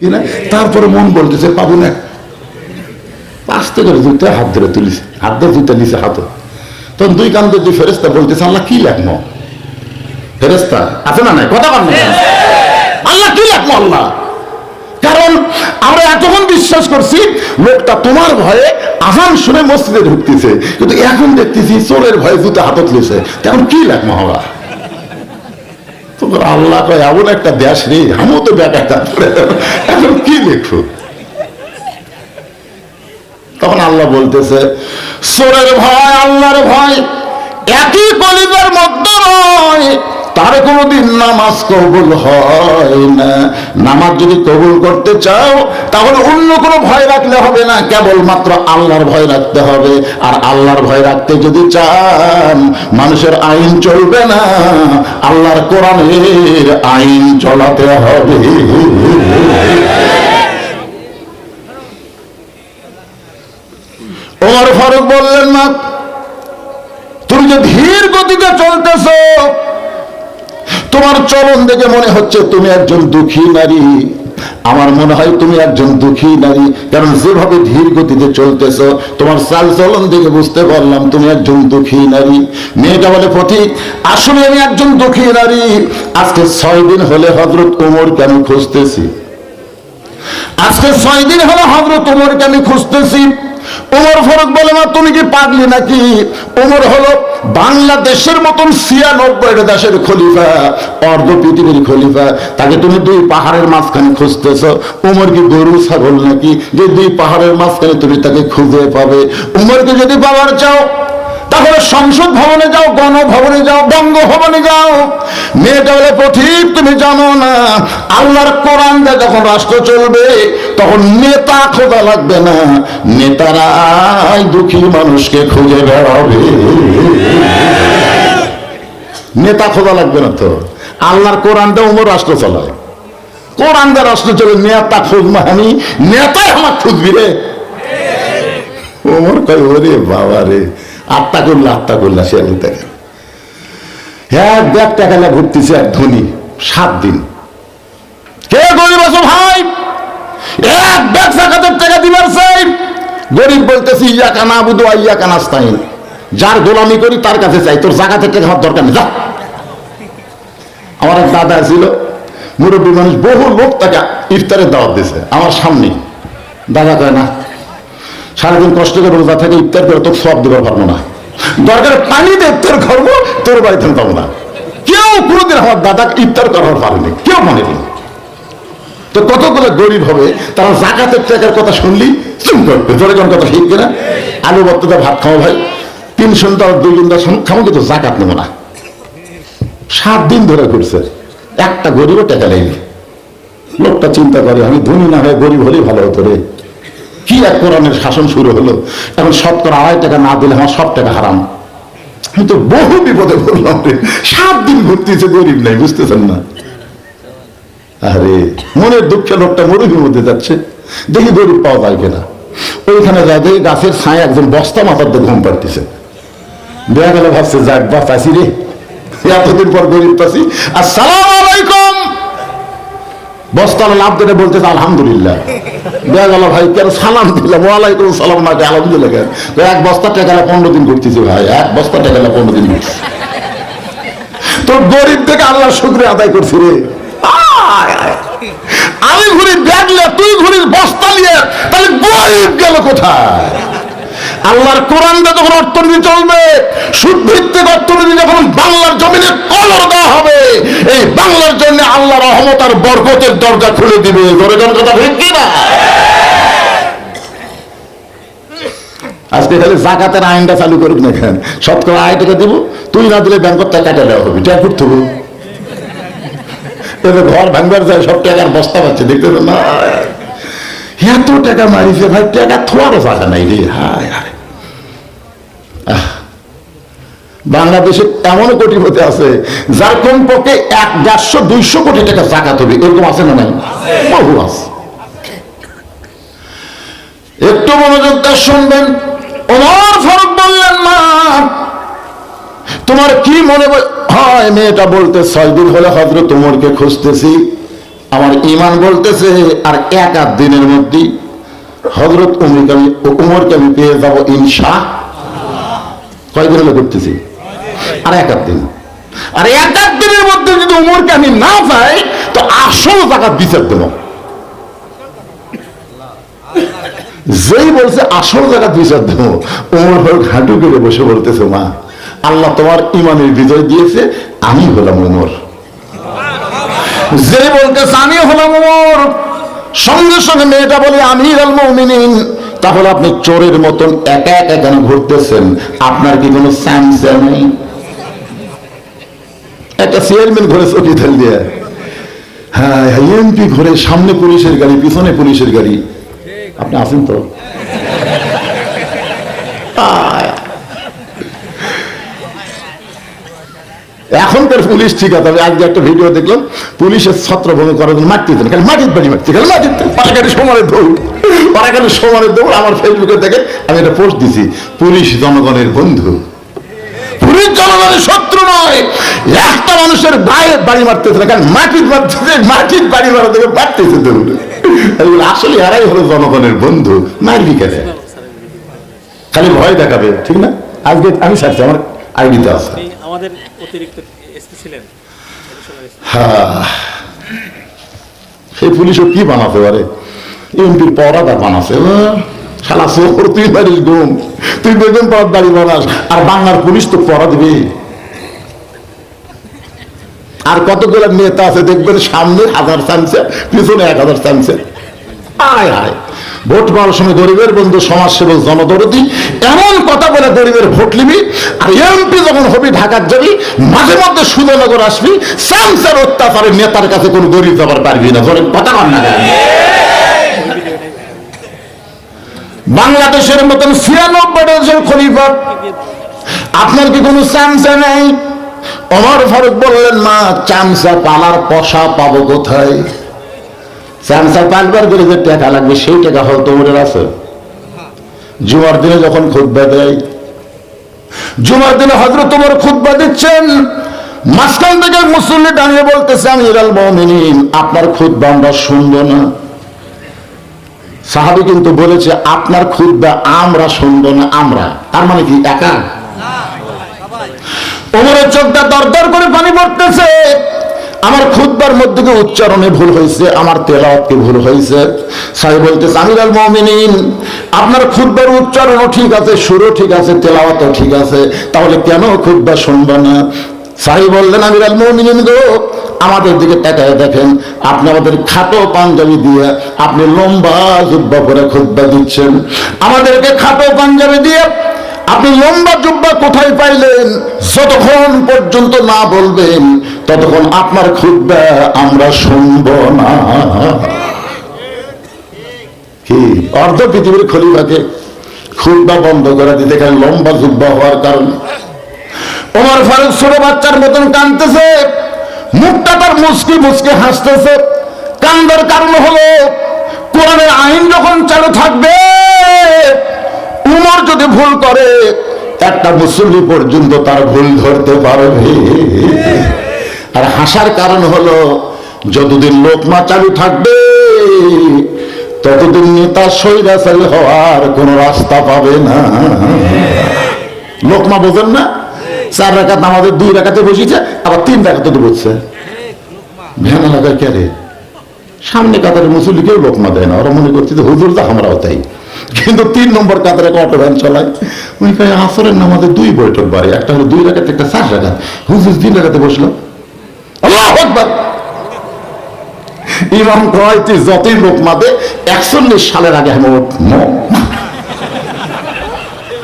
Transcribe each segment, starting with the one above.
কিনা তারপরে মন বলতেছে পাবো না। আস্তে করে দুইটা হাত ধরে তুলিছে হাত ধরে দুইটা নিছে হাতে। তখন দুই কান দুই ফেরেস্তা বলতেছে আল্লাহ কি লাগবো ফেরেস্তা আছে না নাই? কথা বল আল্লাহ কি লাগবো আল্লাহ? কারণ আমরা এতক্ষণ বিশ্বাস করছি লোকটা তোমার ভয়ে আজান শুনে মসজিদে ঢুকতেছে। কিন্তু এখন দেখতেছি চোরের ভয়ে জুতা হাতত লিছে তেমন কি লাগবো আমরা? আল্লাহ এমন একটা দেশ রে আমিও তো বেটা এখন কি লিখব? তখন আল্লাহ বলতেছে, সোরের ভয়, আল্লাহর ভয়, একই কলিজার মধ্যে নয়। তার কোনোদিন নামাজ কবুল হয় না। নামাজ যদি কবুল করতে চাও, তাহলে অন্য কোনো ভয় রাখলে হবে না। কেবলমাত্র আল্লাহর ভয় রাখতে হবে। আর আল্লাহর ভয় রাখতে যদি চান, মানুষের আইন চলবে না। আল্লাহর কোরআনের আইন চলাতে হবে। ওমর ফারুক বললেন না তুমি যে ধীর গতিতে চলতেছ তোমার চলন দেখে মনে হচ্ছে তুমি একজন দুঃখী নারী। আমার মনে হয় তুমি একজন দুঃখী নারী। কারণ যেভাবে ধীর গতিতে চলতেছ, তোমার চাল চলন দেখে বুঝতে পারলাম তুমি একজন দুঃখী নারী। মেয়েটা বলে, পথিক, আসলে আমি একজন দুঃখী নারী। আজকে ছয় দিন হলে হজরত কোমরকে আমি খুঁজতেছি? আজকে ছয় দিন হলো হজরত উমরকে আমি খুঁজতেছি? উমর ফারুক বলে, মা, তুমি কি পাগলি নাকি? উমর হলো বাংলাদেশের মতন ছিয়ানব্বইটা দেশের খলিফা, অর্ধ পৃথিবীর খলিফা। তাকে তুমি দুই পাহাড়ের মাঝখানে খুঁজতেছ। উমর কি গরু, ছাগল নাকি? যে দুই পাহাড়ের মাঝখানে তুমি তাকে খুঁজে পাবে। উমরকে যদি পাওয়ার চাও তাহলে সংসদ ভবনে যাও, গণভবনে যাও, বঙ্গভবনে যাও। মেয়েটা বলে পথিক তুমি জানো না, আল্লাহর কোরআন যখন রাষ্ট্র চলবে, তখন নেতা খোঁজা লাগবে না। নেতারাই দুঃখী মানুষকে খুঁজে বেড়াবে। নেতা খোঁজা লাগবে না তো। আল্লাহর কোরআন দিয়ে উমর রাষ্ট্র চলায়। কোরআন দিয়ে রাষ্ট্র চলে, নেতা খুঁজবো আমি নেতাই আমার খুঁজবি রে। ওমর কয়, ওরে বাবা রে আত্মা করলে আত্মা করলে সে আমি দেখে এক ব্যাগ টাকা না ঘুরতেছে এক ধনী, সাত দিন। কে গরিব আছো ভাই? এক ব্যাগ জাকাতের টাকা দিবার চাই। গরিব বলতেছি ইয়া কানা বুধ ইয়া কানাস্তাইন যার গোলামি করি তার কাছে চাই। তোর জাকাতের টাকা আমার দরকার নেই, যা। আমার এক দাদা ছিল, মুরব্বী মানুষ, বহু লোক তাকে ইফতারের দাওয়াত দিছে আমার সামনে। দাদা কয়, না সারাদিন কষ্ট করে রোজা থেকে ইফতার করে, তোর সব দিবার পারব না। দরকার পানি দিয়ে ইফতার করব, তোর বাড়িতে পাবো না। কেউ কোনোদিন আমার দাদা ইফতার করার পারেনি, কেউ মনে নেই তো কতগুলো গরিব হবে, তারা জাকাতের টাকার কথা শুনলি? চুম করবে ধরে কোন কথা ঠিক কিনা? আলু বত্তটা ভাত খাও ভাই। তিন সন্ধ্যা দুই দিন খাব কিন্তু জাকাত নেব না। সাত দিন ধরে ঘুরছে। একটা গরিবও টাকা নেয়নি। লোকটা চিন্তা করে, আমি ধনী না হয়ে গরিব হলেই ভালো হতো রে। কি এক কোরআনের শাসন শুরু হলো? এখন শতকরা আড়াই টাকা না দিলে আমার সব টাকা হারাম। আমি তো বহু বিপদে পড়লাম রে। সাত দিন ঘুরতেছে গরিব নাই, বুঝতেছেন না? আরে, মনের দুঃখে লোকটা মরুভূমির মধ্যে যাচ্ছে। দেখি গরিব পাওয়া যায় কিনা। ওইখানে যাদের গাছের ছায় একজন বস্তা মাথার দিয়ে ঘুম পাড়তেছে। দেখা গেল, ভাবছে, যাক বা পাইছি রে। এতদিন পর গরিব পাচ্ছি আসসালাম আলাইকুম! বস্তার লাভ দিতে বলতেছে, আলহামদুলিল্লাহ। দেখা গেল, ভাই, কেন সালাম দিলাম? ওয়ালাইকুম সালাম না আলহামদুলিল্লাহ। কেন এক বস্তা টাকা পনেরো দিন ঘুরতেছি, ভাই, এক বস্তা টাকা পনেরো দিন ঘুরছি তো গরিব থেকে আল্লাহ শুক্রিয়া আদায় করছি রে। আমি ঘুরি ব্যাগ তুই ঘুরিস বস্তা নিয়ে, তাহলে গরিব গেল কোথায়? আল্লাহর কোরআন দিয়ে যখন অর্থনীতি চলবে সুদ অর্থনীতি যখন বাংলার জমিনে কলর দেওয়া হবে, এই বাংলার জন্য আল্লাহ রহমত আর বরকতের দরজা খুলে দিবে। ধরে কথা ঠিক কি না? আজকে খালি জাকাতের আইনটা চালু করুক না কেন শতকরা আয় টাকা দিব, তুই না দিলে ব্যাংকর টাকা দেওয়া হবে। টাকা করতে হবে। এবার ঘর ভাঙবার যায়, সব টাকার বস্তা পাচ্ছে, দেখতে না? এত টাকা মারিছে, ভাই, টাকা থোয়ারও জায়গা নাই রে। হায় হায়। বাংলাদেশে এমন কোটিপতি আছে যার কমপক্ষে এক দেড়শো, দুইশো কোটি টাকা জাকাত হবে। এরকম আছে না নাই? বহু আছে। একটু মনোযোগ দিয়ে শুনবেন। ওমর ফারুক বললেন, মা, তোমার কি মনে হয়? মেয়েটা বলতে ছয় দিন হলে হজরত উমরকে খুঁজতেছি। আমার ইমান বলতেছে, আর এক আধ দিনের মধ্যে হজরত উমরকে আমি উমরকে আমি পেয়ে যাব ইনশা কয়দিন হলো করতেছি আর দিন। আর দিনের মধ্যে যদি উমরকে আমি না পাই, তো আসল টাকা বিচার দেব। যেই বলছে আসল জায়গা বিচার দেব ফারুক হাঁটু বসে বলতেছে, মা, আল্লাহ তোমার ইমানের বিজয় দিয়েছে, আমি হলাম উমর। যে বলতেছে আমি হলাম উমর। সঙ্গে সঙ্গে মেয়েটা বলে আমি আল মুমিনিন তাহলে আপনি চোরের মতন একা একা কেন ঘুরতেছেন? আপনার কি কোনো চান্স নেই? একটা চেয়ারম্যান ঘরে হ্যাঁ ঘরে সামনে পুলিশের গাড়ি, পিছনে পুলিশের গাড়ি। আপনি তো? এখনকার পুলিশ ঠিক আছে, আমি আজকে একটা ভিডিও দেখলাম, পুলিশের ছত্রভঙ্গ করার জন্য মারতে দিতেন, খালি মাটির বাড়ি মারতে, খালি মাটির পাড়াকাটি সমানের সমানের দৌড় আমার ফেসবুকে দেখে আমি একটা পোস্ট দিছি পুলিশ জনগণের বন্ধু। পুলিশ জনগণের শত্রু নয় একটা মানুষের বাড়ি মারতেছে না কারণ মাটির মারতেছে মাটির বাড়ি মারা থেকে মারতেছে দৌড় আসলে এরাই হলো জনগণের বন্ধু মারবি কেন? খালি ভয় দেখাবে ঠিক না? আজকে আমি ছাড়ছি আমার আইডিতে আছে। আমাদের অতিরিক্ত এসপি ছিলেন হ্যাঁ। সেই পুলিশও কি বানাতে পারে এমপির পড়াটা বানাছে আহ, শালা সোহর তুই মারিস গুম তুই বেতন পাওয়ার দাড়ি বানাস আর বাংলার পুলিশ তো পড়া দিবে আর কতগুলো নেতা আছে দেখবেন সামনে হাজার চান্সে পিছনে এক হাজার চান্সে আয় আয়। ভোট পাওয়ার সময় গরিবের বন্ধু সমাজসেবক জনদরদি এমন কথা বলে গরিবের ভোট নিবি আর এমপি যখন হবি ঢাকার যাবি মাঝে মধ্যে সুদনগর আসবি স্যামসার অত্যাচারে নেতার কাছে কোনো গরিব যাবার পারবি না। ধরেন কথা কর না? বাংলাদেশের মতন ছিয়ানব্বই দেশের খলিফা। আপনার কি কোনো চামচা নেই? অমর ফারুক বললেন, মা, চামচা পালার পশা পাবো কোথায়? চামচা পাঁচবার করে যে টাকা লাগবে, সেই টাকা হয়তো ওদের আছে জুমার দিনে যখন খুদ্া দেয়, জুমার দিনে হজরত তোমার খুদ্া দিচ্ছেন, মাঝখান থেকে মুসল্লি দাঁড়িয়ে বলতেছে আমি আপনার খুদ্া আমরা শুনব না। সাহাবি কিন্তু বলেছে, আপনার খুদ্া আমরা শুনব না, আমরা। তার মানে কি, একা? ওমরের চোখটা দরদর করে পানি পড়তেছে। আমার খুদ্বার মধ্যে কি উচ্চারণে ভুল হয়েছে? আমার তেলাওয়াতকে ভুল হয়েছে। সাহেব বলতেছে, আমিরাল মমিনিন, আপনার খুদ্বার উচ্চারণও ঠিক আছে, সুরও ঠিক আছে, তেলাওয়াতও ঠিক আছে, তাহলে কেন খুদ্া শুনবে না? সাহেব বললেন, আমিরাল মমিনিন গো আমাদের দিকে তাকায় দেখেন, আপনি আমাদের খাটো পাঞ্জাবি দিয়ে আপনি লম্বা জুব্বা করে খুদ্া দিচ্ছেন। আমাদেরকে খাটো পাঞ্জাবি দিয়ে আপনি লম্বা জুব্বা কোথায় পাইলেন, যতক্ষণ পর্যন্ত না বলবেন, ততক্ষণ আপনার খুদ্া আমরা শুনব না। কি? অর্ধ পৃথিবীর খলিফাকে খুদ্া বন্ধ করে দিতে গেলে লম্বা জুব্বা হওয়ার কারণে। ওমর ফারুক ছোট বাচ্চার মতন কাঁদতেছে। মুখটা তার মুসকি মুসকি হাসতেছে। কান্দার কারণ হলো, কোরআনের আইন যখন চালু থাকবে, উমর যদি ভুল করে, একটা মুসল্লি পর্যন্ত তার ভুল ধরতে পারবে। আর হাসার কারণ হলো, যতদিন লোকমা চালু থাকবে, ততদিন নেতা সৈরাচারী হওয়ার কোন রাস্তা পাবে না। লোকমা বোঝেন না? চার রাখাত আমাদের দুই রাখাতে বসেছে, আবার তিন রাখাতে তো বসছে ভ্যান এলাকায় কে রে? সামনে কাতারে মুসল্লিকেও লোকমা দেয় না। ওরা মনে করছে যে, হুজুর তো আমরাও তাই। কিন্তু তিন নম্বর কাতারে অটো ভ্যান চালায়? ওই কাছে আসরের নামাজে দুই বৈঠক বাড়ে। একটা হলো দুই রাখাতে একটা চার রাখাত হুজুর তিন রাখাতে বসল। আল্লাহ আকবার! ইমাম কয়, তুই যতই লোক মাদে একচল্লিশ সালের আগে আমি।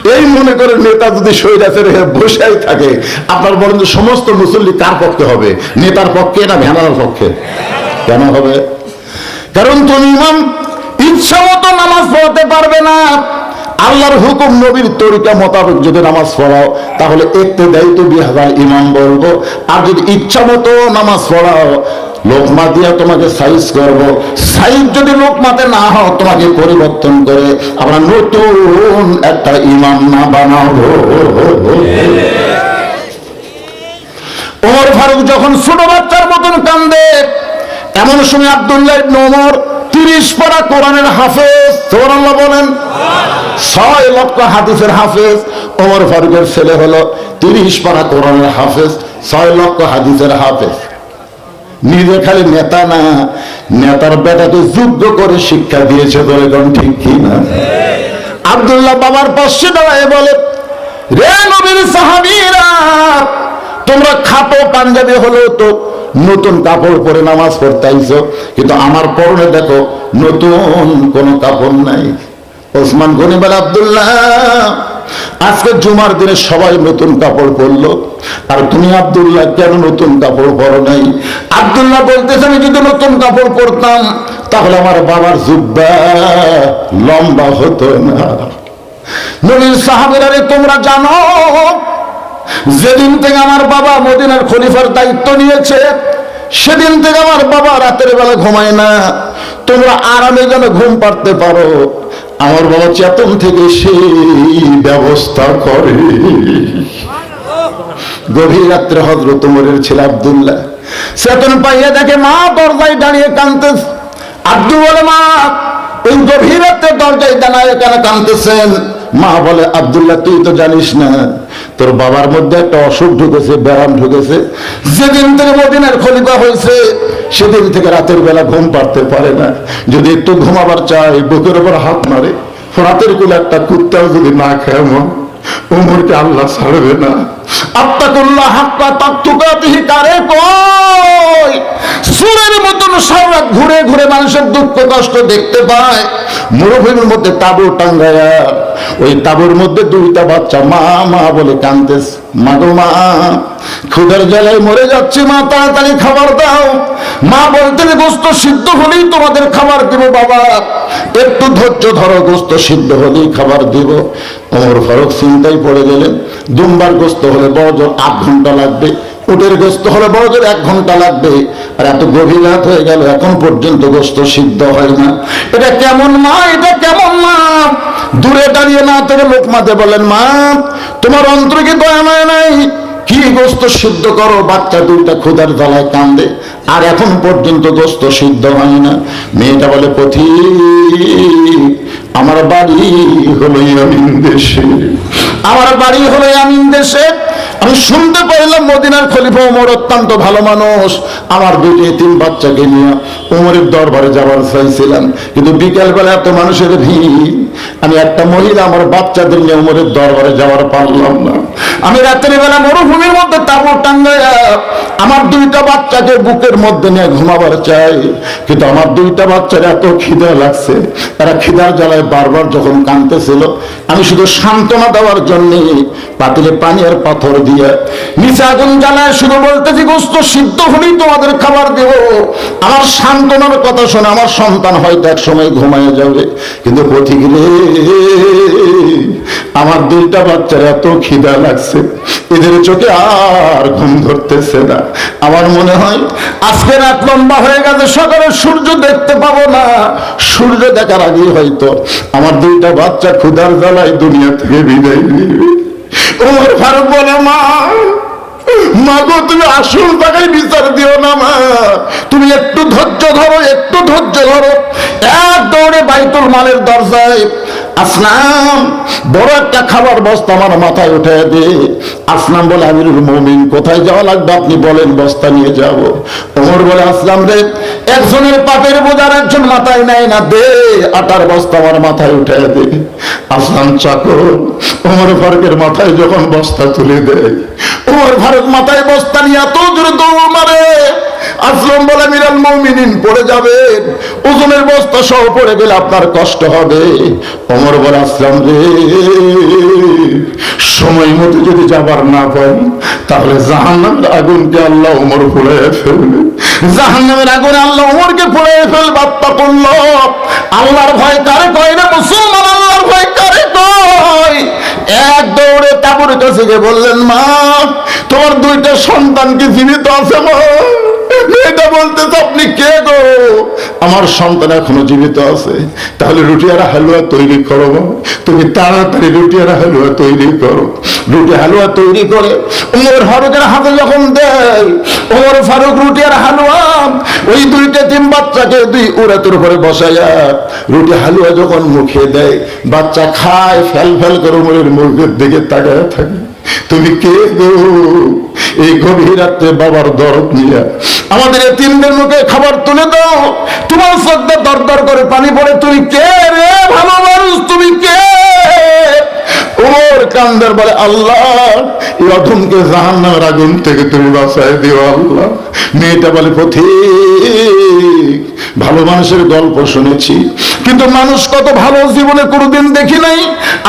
এই মনে করে নেতা যদি স্বৈরাচারে বসেই থাকে। আপনার যে সমস্ত মুসল্লি কার পক্ষে হবে। নেতার পক্ষে না ভ্যানার পক্ষে? কেন হবে? কারণ তুমি ইচ্ছা মতো নামাজ পড়তে পারবে না। আল্লাহর হুকুম নবীর তরিকা মোতাবেক যদি নামাজ পড়াও, তাহলে একতে দায়িত্ব বিহাজার ইমাম বলব আর যদি ইচ্ছা মতো নামাজ পড়াও, লোকমা দিয়া তোমাকে সাইজ করব। সাইজ যদি লোকমাতে না হও তোমাকে পরিবর্তন করে আমরা নতুন একটা ইমাম না বানাবো। ওমর ফারুক যখন ছোট বাচ্চার মতন কান্দে, এমন সময় আব্দুল্লাহ ইবনে তিরিশ পারা কোরআনের হাফেজ, সুবহানাল্লাহ বলেন ছয় লক্ষ হাদিসের হাফেজ, ওমর ফারুকের ছেলে হলো তিরিশ পারা কোরআনের হাফেজ, ছয় লক্ষ হাদিসের হাফেজ। নিজে খালি নেতা না, নেতার বেটাকে যোগ্য করে শিক্ষা দিয়েছে বলে কোন ঠিক কি না? আব্দুল্লাহ বাবার পাশে দাঁড়ায় বলে, রে নবীর সাহাবীরা, তোমরা খাটো পাঞ্জাবি হলেও তো নতুন কাপড় পরে নামাজ পড়তে আইছো কিন্তু আমার পরনে দেখো নতুন কোনো কাপড় নাই। ওসমান গনি বলে, আব্দুল্লাহ, আজকে জুমার দিনে সবাই নতুন কাপড় পরলো। আর তুমি আব্দুল্লাহ, কেন নতুন কাপড় পরো নাই? আব্দুল্লাহ বলতেছে, আমি যদি নতুন কাপড় পরতাম, তাহলে আমার বাবার জুব্বা লম্বা হতো না। নবীর সাহাবেরা রে তোমরা জানো, যেদিন থেকে আমার বাবা মদিনার খলিফার দায়িত্ব নিয়েছে, সেদিন থেকে আমার বাবা রাতের বেলা ঘুমায় না। তোমরা আরামে যেন ঘুম পাড়তে পারো। আমার বাবা চেতন থেকে সেই ব্যবস্থা করে। গভীর রাত্রে হজরত উমরের ছেলে আব্দুল্লাহ চেতন পাইয়া দেখে মা দরজায় দাঁড়িয়ে কানতে আব্দুল বলে মা ওই গভীর রাত্রে দরজায় দাঁড়ায় কেন কানতেছেন মা বলে, আবদুল্লাহ, তুই তো জানিস না, তোর বাবার মধ্যে একটা অসুখ ঢুকেছে ব্যায়াম ঢুকেছে। যেদিন থেকে মদিনার খলিফা হয়েছে, সেদিন থেকে রাতের বেলা ঘুম পারতে পারে না। যদি একটু ঘুমাবার চাই বুকের উপর হাত মারে। রাতের কুলে একটা কুত্তাও যদি না খেয়ে মন উমরকে আল্লাহ ছাড়বে না। ঘুরে ঘুরে মানুষের দুঃখ, কষ্ট দেখতে পায়। মধ্যে টাঙ্গায়া ওই তাবুর মধ্যে দুইটা বাচ্চা মা মা বলে মা গো মা ক্ষুদের জ্বালায় মরে যাচ্ছে মা, তাড়াতাড়ি খাবার দাও। মা বলতেন গোস্ত সিদ্ধ হলেই তোমাদের খাবার দিব বাবা। একটু ধৈর্য ধরো, গোস্ত সিদ্ধ হলেই খাবার দিব। ওমর ফারুক চিন্তায় পড়ে গেলেন, দুমবার গোস্ত হলে বড় জোর আট ঘণ্টা লাগবে। উটের গোস্ত হলে বড় জোর এক ঘণ্টা লাগবে। আর এত গভীর রাত হয়ে গেল, এখন পর্যন্ত গোস্ত সিদ্ধ হয় না। এটা কেমন মা? এটা কেমন মা? দূরে দাঁড়িয়ে না থেকে লোকমাতে বলেন, মা, তোমার অন্তরে কি দয়া মায়া নাই? কি গোস্ত সিদ্ধ করো? বাচ্চা দুইটা ক্ষুদার জ্বালায় কান্দে। আর এখন পর্যন্ত গোস্ত সিদ্ধ হয় না। মেয়েটা বলে পথি আমার বাড়ি হলো ইয়ামিন দেশে। আমার বাড়ি হলো আমিন দেশে। আমি শুনতে পাইলাম মদিনার খলিফা ওমর অত্যন্ত ভালো মানুষ। আমার দুটি তিন বাচ্চাকে নিয়ে ওমরের দরবারে যাওয়ার চাইছিলাম। কিন্তু বিকেলবেলা এত মানুষের ভিড়। আমি একটা মহিলা, আমার বাচ্চাদের নিয়ে ওমরের দরবারে যাওয়ার পারলাম না। আমি রাত্রি বেলা মরুভূমির মধ্যে তাবর টাঙ্গাইয়া আমার দুইটা বাচ্চাকে বুকের মধ্যে নিয়ে ঘুমাবার চাই। কিন্তু আমার দুইটা বাচ্চার এত খিদা লাগছে, তারা খিদার জ্বালায় বারবার যখন কাঁদতেছিল, আমি শুধু সান্ত্বনা দেওয়ার জন্য পাতিলে পানি আর পাথর দিয়ে নিচে আগুন জ্বালায় শুধু বলতেছি, গোস্ত, সিদ্ধ হলেই তোমাদের খাবার দেব। আমার সান্ত্বনার কথা শুনে আমার সন্তান হয়তো এক সময় ঘুমায় যাবে, কিন্তু পথিক আমার দুইটা বাচ্চার এত খিদা লাগছে। এদের চোখে আর ঘুম ধরতেছে না। আমার মনে হয় আজকে রাত লম্বা হয়ে গেছে, সকালে সূর্য দেখতে পাবো না। সূর্য দেখার আগেই হয়তো আমার দুইটা বাচ্চা ক্ষুধার জ্বালায় দুনিয়া থেকে বিদায় নিবে। ওমর ফারুক বলে, মা মা গো, তুমি আসল টাকায় বিচার দিও না, মা। তুমি একটু ধৈর্য ধরো, একটু ধৈর্য ধরো। এক দৌড়ে বাইতুল মালের দরজায় আসলাম, বড় একটা খাবার বস্তা আমার মাথায় উঠে দে। আসলাম বলে, আমিরুল মমিন, কোথায় যাওয়া লাগবে? আপনি বলেন, বস্তা নিয়ে যাব। ওমর বলে, আসলাম রে, একজনের পাপের বোঝার একজন মাথায় নেয় না, দে, আটার বস্তা আমার মাথায় উঠে দে। আসলাম চাকর, ওমর ফারুকের মাথায় যখন বস্তা তুলে দেয়, ওমর ফারুক মাথায় বস্তা নিয়ে এত জোরে দৌড় মারে। আসলাম বলে মিরাল মৌমিনিন, পড়ে যাবে ওজনের বস্তা সহ পড়ে গেলে আপনার কষ্ট হবে। ওমর বলে, আসলাম রে। সময় মতো যদি যাবার না পাই, তাহলে জাহান্নামের আগুনকে আল্লাহ ওমর ফুলে ফেলবে। জাহান্নামের আগুনে আল্লাহ ওমরকে ফুলে ফেলবে। আত্মা করল আল্লাহর ভয় কারে কয় না মুসলমান আল্লাহর ভয় কারে কয়? এক দৌড়ে তাবুর কাছে গিয়ে বললেন, মা, তোমার দুইটা সন্তান কি জীবিত আছে মা? বলছে বলতেছে, আপনি কে গো? আমার সন্তান এখনও জীবিত আছে। তাহলে রুটি আর হালুয়া তৈরি করো তুমি তাড়াতাড়ি রুটি আর হালুয়া তৈরি করো। রুটি হালুয়া তৈরি করে ওমর ফারুকের হাতে যখন দেয় ওমর ফারুক রুটি আর হালুয়া, ওই দুইটা তিন বাচ্চাকে দুই উড়াতের উপরে বসাইয়া রুটি হালুয়া যখন মুখে দেয়, বাচ্চা খায়, ফেল ফেল করে ওমরের মুখের দিকে তাকায় থাকে। তুমি কে গো? এই গভীর রাত্রে বাবার দরদ নিয়ে আমাদের তিনদের মুখে খাবার তুলে দাও। তোমার শ্রদ্ধা দর দর করে পানি পড়ে। তুমি কে রে ভালো মানুষ? তুমি কে? ওর কান্দার বলে, আল্লাহ, এই অধমকে জাহান্নামের আগুন থেকে তুমি বাঁচায় দিও, আল্লাহ। মেয়েটা বলে, পথিক, ভালো মানুষের গল্প শুনেছি। কিন্তু মানুষ কত ভালো জীবনে কোনোদিন দেখি নাই।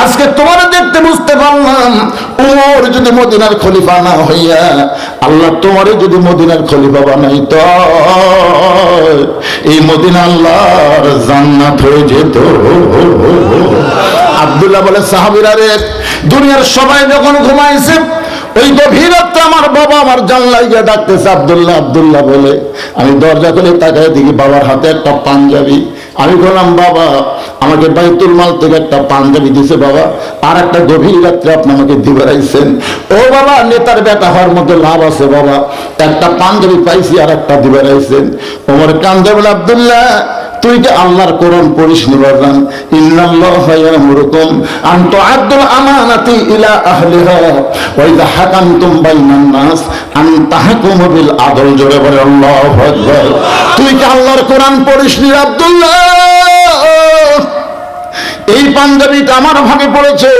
আজকে তোমার দেখতে বুঝতে পারলাম ওমর যদি মদিনার খলিফা না হইয়া, আল্লাহ তোমারে যদি মদিনার খলিফা বানাই তো এই মদিনা আল্লাহর জান্নাত হয়ে যেত। আব্দুল্লাহ বলে, সাহাবিরা রে, দুনিয়ার সবাই যখন ঘুমাইছে, ওই গভীর রাত্রে আমার বাবা আমার জানলাই গিয়ে ডাকতেছে, আব্দুল্লাহ আব্দুল্লাহ বলে, আমি দরজা খুলে তাকায় দেখি বাবার হাতে একটা পাঞ্জাবি আমি বললাম, বাবা, আমাকে বাইতুল মাল থেকে একটা পাঞ্জাবি দিছে বাবা, আর একটা গভীর রাত্রে আপনি আমাকে দিবেরাইছেন। ও বাবা, নেতার বেটা হওয়ার মধ্যে লাভ আছে বাবা। একটা পাঞ্জাবি পাইছি আর একটা দিবেরাইছেন। ওমর কান্দে বলে, আব্দুল্লাহ তুই কি আল্লাহর কোরআন পড়িস নি ইন্নাল্লাহ ইয়ামুরুকুম আন তুআদ্দুল আমানাতি ইলা আহলিহা। ওয়া ইযা হাকামতুম বাইনান নাস আন বিল আদল। জোরে বলে আল্লাহু আকবার। তুই কি আল্লাহর কোরআন পড়িস নি আব্দুল্লাহ। এই পাঞ্জাবিটা আমার ভাগে পড়েছে।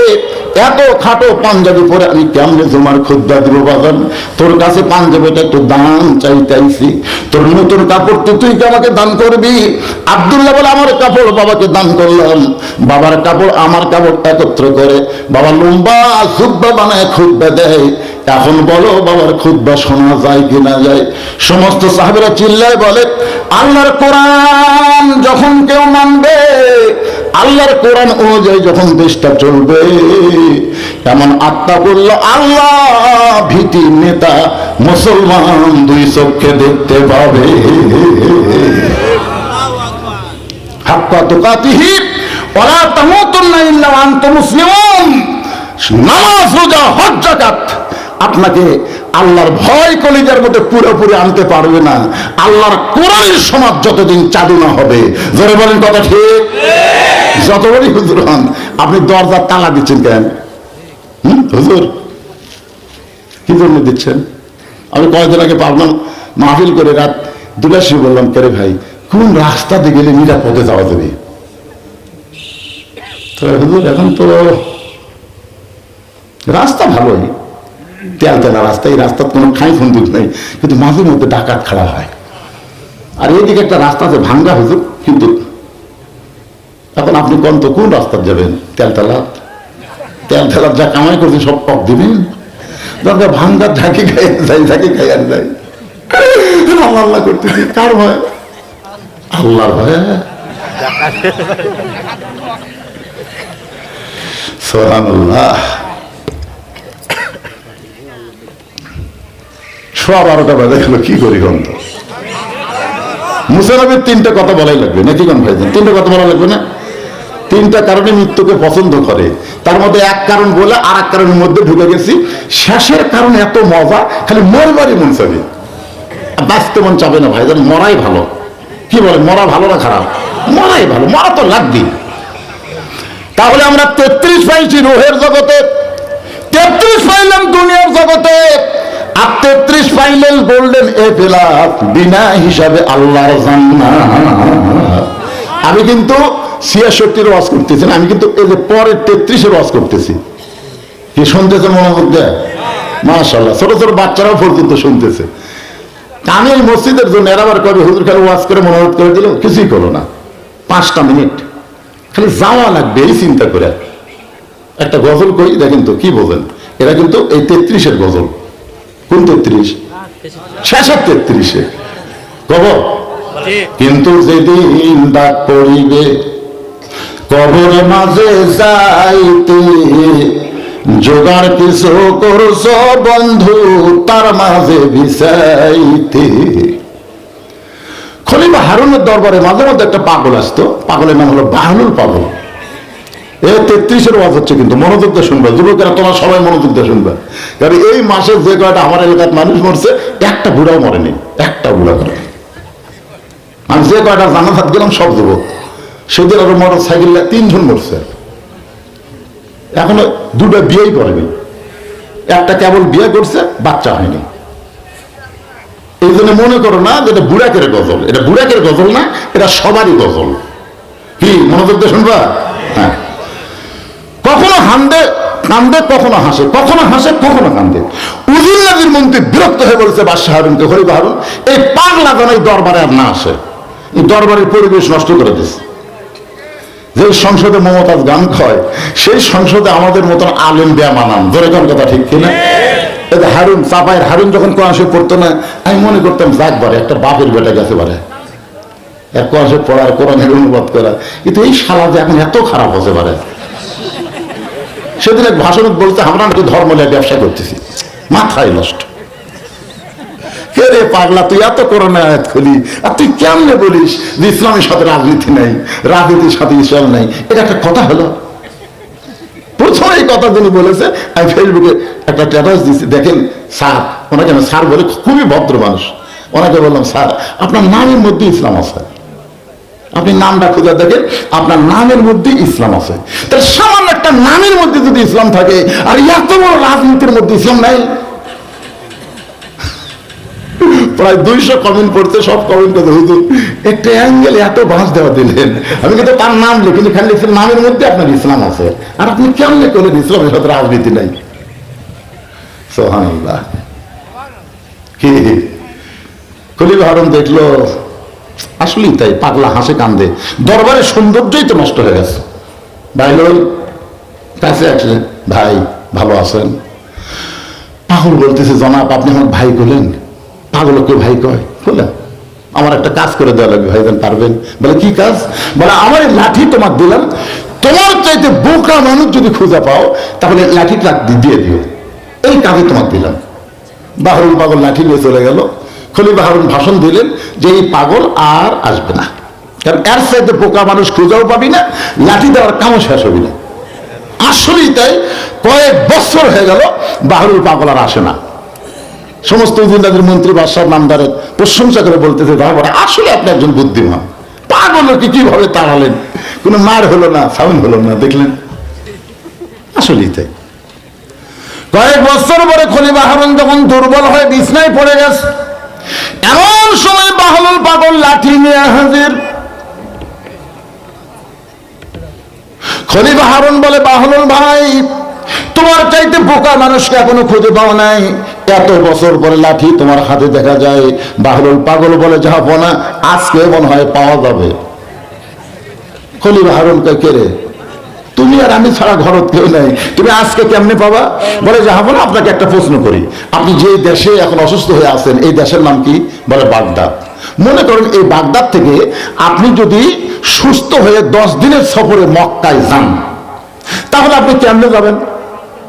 এত খাটো পাঞ্জাবি পরে আমি কেমনে তোমার খুদ্া দিব বাজান? তোর কাছে পাঞ্জাবিটা একটু দান চাইতেছি তোর নতুন কাপড়টি তুই আমাকে দান করবি? আব্দুল্লাহ বলে, আমার কাপড় বাবাকে দান করলাম। বাবার কাপড়, আমার কাপড় একত্র করে। বাবা লম্বা খুদ্া বানায় খুদ্া দেয়। এখন বলো, বাবার খুদ্া শোনা যায় কিনা যায়? সমস্ত সাহেবেরা চিল্লায় বলে আল্লাহর কোরআন যখন কেউ মানবে, আল্লাহর কোরআন অনুযায়ী যখন দেশটা চলবে, এমন আত্মা করল আল্লাহ, ভীতি নেতা মুসলমান দুই চোখে দেখতে পাবে। হাক্কা তুকাতিহি ইল্লা ওয়া আনতুম নামাজ, রোজা, হজ, যাকাত। আপনাকে আল্লাহর ভয় কলিজার মধ্যে পুরোপুরি আনতে পারবে না। আল্লাহর কোরআনের সমাজ যতদিন চালু না হবে। জোরে বলেন কথা ঠিক? যত বড়ই হুজুর হন। আপনি দরজার তালা দিচ্ছেন কেন? হুজুর। কি জন্য দিচ্ছেন? আমি কয়েকদিন আগে পাবলাম মাহফিল করে রাত দুটার সময় বললাম, কেরে ভাই, কোন রাস্তাতে গেলে নিরাপদে যাওয়া যাবে? তো হুজুর, এখন তো রাস্তা ভালোই। তেল তেলা রাস্তা, এই রাস্তার কোনো খাই ফন্দুক নেই। কিন্তু মাঝে মধ্যে ডাকাত খাড়া হয়। আর এইদিকে একটা রাস্তা আছে, ভাঙ্গা হুজুর, কিন্তু এখন আপনি কোন তো কোন রাস্তা যাবেন? তেলতলা তেলতলার যা কামাই করছে, সব পক দিবেন? দরকার ভাঙ্গার ঢাকি খাই যাই, ঢাকি খাই আর যাই। আল্লাহ আল্লাহ করতেছি, কার ভয়? আল্লাহর ভয়। সোহানুল্লাহ সোয়া বারোটা বাজে গেল কি করি গন্ধ মুসানবির তিনটা কথা বলাই লাগবে, নাকি কোন ভাই তিনটা কথা বলা লাগবে না? তিনটা কারণে মৃত্যুকে পছন্দ করে। তার মধ্যে এক কারণ বলে আর এক কারণের মধ্যে ঢুকে গেছি। শেষের কারণ এত মজা, খালি মরবারই মন চাবে। বাঁচতে মন চাবে না ভাই মরাই ভালো। কি বলে, মরা ভালো না খারাপ? মরাই ভালো, মরা তো লাগবে তাহলে আমরা তেত্রিশ পাইছি রোহের জগতে, তেত্রিশ পাইলাম দুনিয়ার জগতে। আর তেত্রিশ পাইলেন গোল্ডেন এ বিনা হিসাবে আল্লাহর জান্নাত। আমি কিন্তু ছিয়াষট্টির ওয়াজ করতেছি আমি কিন্তু এই যে পরের তেত্রিশের ওয়াজ করতেছি। কি শুনতেছে মনে মধ্যে? মাশাল্লাহ ছোট ছোট বাচ্চারাও পর্যন্ত শুনতেছে। আমি এই মসজিদের জন্য এর আবার কবে হুজুর খালি ওয়াজ করে মনোরোধ করে দিল? কিছুই করল না। পাঁচটা মিনিট। খালি যাওয়া লাগবে, এই চিন্তা করে। একটা গজল করি, দেখেন তো, কি বলেন এরা কিন্তু এই তেত্রিশের গজল। কোন তেত্রিশ শেষের তেত্রিশে কবর? ঠিক কিন্তু যেদিন ডাক পড়িবে কবর মাঝে যাইতে জোগাড় কিছু করছ বন্ধু তার মাঝে বিষাইতে। খলিফা হারুনের দরবারে মাঝে মধ্যে একটা পাগল আসতো পাগলের নাম হলো বাহলুল পাগল। তেত্রিশের হচ্ছে কিন্তু মনোযোগ দিয়ে শুনবে সবাই মনোযোগ দিয়ে শুনবে। কারণ এই যে কয়টা আমার এলাকার মানুষ মরছে, একটা বুড়াও মরেনি, একটা বুড়া করে। আমি যে কয়টা গেলাম, সব সেদিন আরও মোটর সাইকেল তিনজন মরছে। এখনও দুটো বিয়েই করেনি। একটা কেবল বিয়ে করছে, বাচ্চা হয়নি। এই জন্য মনে করো না যে এটা বুড়াকের গজল। এটা বুড়াকের গজল না, এটা সবারই গজল। কি, মনোযোগ দিয়ে শুনবা? হ্যাঁ। হান্দে কান্দে কখনো হাসে। কখনো হাসে কখনো কান্দে। উজির নদীর মন্ত্রী বিরক্ত হয়ে বলেছে বাদশাহ হারুনকে হরিবা হারুন এই পাগলা যেন এই দরবারে আর না আসে। এই দরবারের পরিবেশ নষ্ট করে দিচ্ছে যে সংসদে মমতাজ গান খয় সেই সংসদে আমাদের মতন আলেম দেয়া মানান ধরে কোন কথা ঠিক কিনা? এই যে হারুন চাপায়ের হারুন যখন কোরআন শরীফ পড়তো না আমি মনে করতাম যাক বারে একটা বাপের বেটা গেছে বারে। এক কোরআন শরীফ পড়ার কোরআনের অনুবাদ করা কিন্তু এই যে এখন এত খারাপ হতে পারে সেদিন এক ভাষণ বলতে আমরা নাকি ধর্ম নিয়ে ব্যবসা করতেছি। মাথায় নষ্ট। কে রে পাগলা, তুই এত করোনা আয়াত খুলি। আর তুই কেমনে বলিস যে ইসলামের সাথে রাজনীতি নাই, রাজনীতির সাথে ইসলাম নাই? এটা একটা কথা হলো। প্রথম এই কথা যিনি বলেছে, আমি ফেসবুকে একটা স্ট্যাটাস দিচ্ছি দেখেন, স্যার, ওনাকে আমি স্যার বলে, খুবই ভদ্র মানুষ। ওনাকে বললাম, স্যার, আপনার নামের মধ্যে ইসলাম আছে। আপনি নামটা খুঁজে দেখেন, আপনার নামের মধ্যে ইসলাম আছে। তাহলে সামান্য একটা নামের মধ্যে যদি ইসলাম থাকে, আর এত বড় রাজনীতির মধ্যে ইসলাম নাই। প্রায় দুইশো কমেন্ট পড়তে সব কমেন্ট করতে হুজুর, একটা অ্যাঙ্গেল এত বাঁশ দেওয়া দিলেন। আমি কিন্তু তার নাম লিখিনি, খালি লিখছেন নামের মধ্যে আপনার ইসলাম আছে। আর আপনি কেমনে করলেন ইসলামের সাথে রাজনীতি নাই? সোহানুল্লাহ কি? খলিফ হারুন দেখল। আসলেই তাই, পাগলা হাসে কান্দে। দরবারের সৌন্দর্যই তো নষ্ট হয়ে গেছে। ভাইলই কাছে আসলে, ভাই ভালো আছেন? পাগল বলতেছে, জনাব, আপনি আমার ভাই করলেন পাগল কেউ ভাই কয় বললেন আমার একটা কাজ করে দেওয়া লাগবে ভাইজান পারবেন? বলে, কি কাজ? বলে, আমার লাঠি তোমার দিলাম। তোমার চাইতে বোকা মানুষ যদি খুঁজে পাও, তাহলে লাঠিটা দিয়ে দিও। এই কাজে তোমার দিলাম। বাহরুল পাগল লাঠি নিয়ে চলে গেল। খলি বাহরুল ভাষণ দিলেন যে এই পাগল আর আসবে না। কারণ এর চাইতে বোকা মানুষ খুঁজেও পাবি না, লাঠি দেওয়ার কামও শেষ হবি না। আসলেই তাই, কয়েক বছর হয়ে গেল বাহরুল পাগল আর আসে না। সমস্ত উজিন্দাদের মন্ত্রী বাদশাহ নামদারের প্রশংসা করে বলতেছে বাবা আসলে আপনি একজন বুদ্ধিমান। পাগলকে কীভাবে তাড়ালেন? কোনো মার হলো না, সাউন্ড হলো না, দেখলেন? আসলেই তাই। কয়েক বছর পরে খলিফা হারুন যখন দুর্বল হয়ে বিছনায় পড়ে গেছে এমন সময় বাহলুল পাগল লাঠি নিয়ে হাজির। খলিফা হারুন বলে, বাহলুল ভাই, তোমার চাইতে বোকা মানুষকে এখনও খুঁজে পাও নাই। এত বছর পরে লাঠি তোমার হাতে দেখা যায়। বাহলুল পাগল বলে যাব না আজকে মনে হয় পাওয়া যাবে। খলিফা হারুন কে রে তুমি আর আমি ছাড়া ঘরত কেউ নাই। তুমি আজকে কেমনে পাবা? বলে যাব না আপনাকে একটা প্রশ্ন করি। আপনি যে দেশে এখন অসুস্থ হয়ে আছেন, এই দেশের নাম কি? বলে বাগদাদ। মনে করেন এই বাগদাদ থেকে আপনি যদি সুস্থ হয়ে দশ দিনের সফরে মক্কায় যান, তাহলে আপনি কেমনে যাবেন?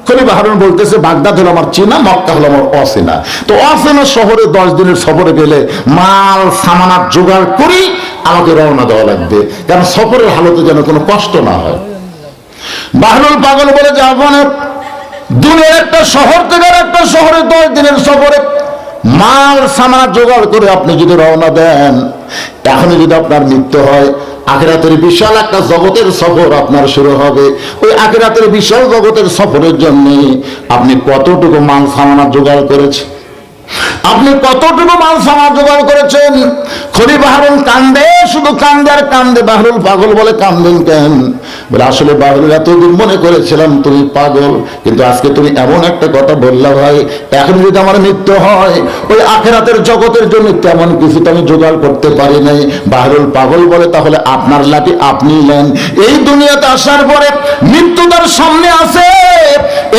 খলিফা হারুন বলতেছে, বাগদাদ হলো আমার চেনা, মক্কা হলো আমার অচেনা। তো অচেনা শহরে দশ দিনের সফরে গেলে মাল, সামানার জোগাড় করি আমাকে রওনা দেওয়া লাগবে। কারণ সফরের হালতে যেন কোনো কষ্ট না হয়। বাহরুল পাগল বলে না দূরের একটা শহর থেকে একটা শহরে দশ দিনের সফরে মাল, সামানা জোগাড় করে আপনি যদি রওনা দেন এখনই যদি আপনার মৃত্যু হয়, আখেরাতের বিশাল একটা জগতের সফর আপনার শুরু হবে। ওই আখেরাতের বিশাল জগতের সফরের জন্য আপনি কতটুকু মাল, সামানা জোগাড় করেছেন? আপনি কতটুকু মাল সামাল জোগাড় করেছেন? খরি বাহারুল কান্দে, শুধু কান্দে আর কান্দে, বাহরুল পাগল বলে কান্দেন কেন? বলে, আসলে বাহরুল, এতদিন মনে করেছিলাম তুমি পাগল, কিন্তু আজকে তুমি এমন একটা কথা বললা ভাই, এখন যদি আমার মৃত্যু হয়, ওই আখেরাতের জগতের জন্য তেমন কিছু তো আমি জোগাড় করতে পারি নাই। বাহরুল পাগল বলে, তাহলে আপনার লাঠি আপনি নেন। এই দুনিয়াতে আসার পরে মৃত্যু তার সামনে আছে।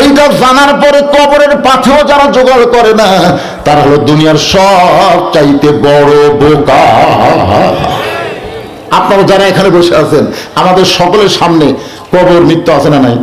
এইটা জানার পরে কবরের পাথেও যারা জোগাড় করে না, তারা হলো দুনিয়ার সব চাইতে বড় বোকা। আপনারা যারা এখানে বসে আছেন, আমাদের সকলের সামনে কবর মৃত্যু আছে না নাই?